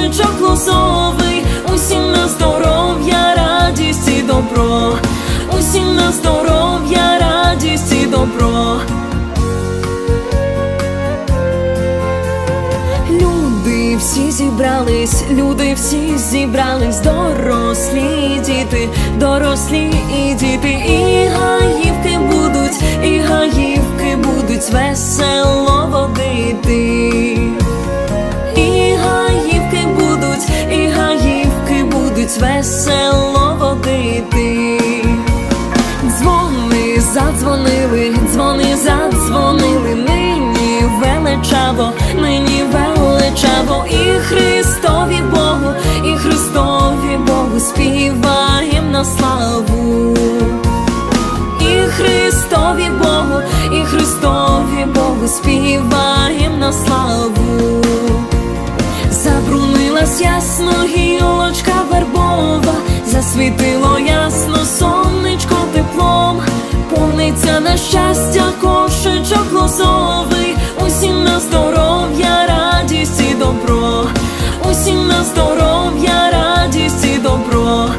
кошечок лозовий, усім на здоров'я, радість і добро, усім на здоров'я, радість і добро. Люди всі зібрались, люди всі зібрались, дорослі діти, дорослі і діти, і гаївки будуть весело водити. Дзвони задзвонили, дзвони задзвонили, нині величаво, нині величаво, і Христові Богу, і Христові Богу співаєм на славу. І Христові Богу, і Христові Богу співаєм на славу. Забрунилась ясно гілочка повниться на щастя кошечок лозовий, усім на здоров'я, радість і добро, усім на здоров'я, радість і добро.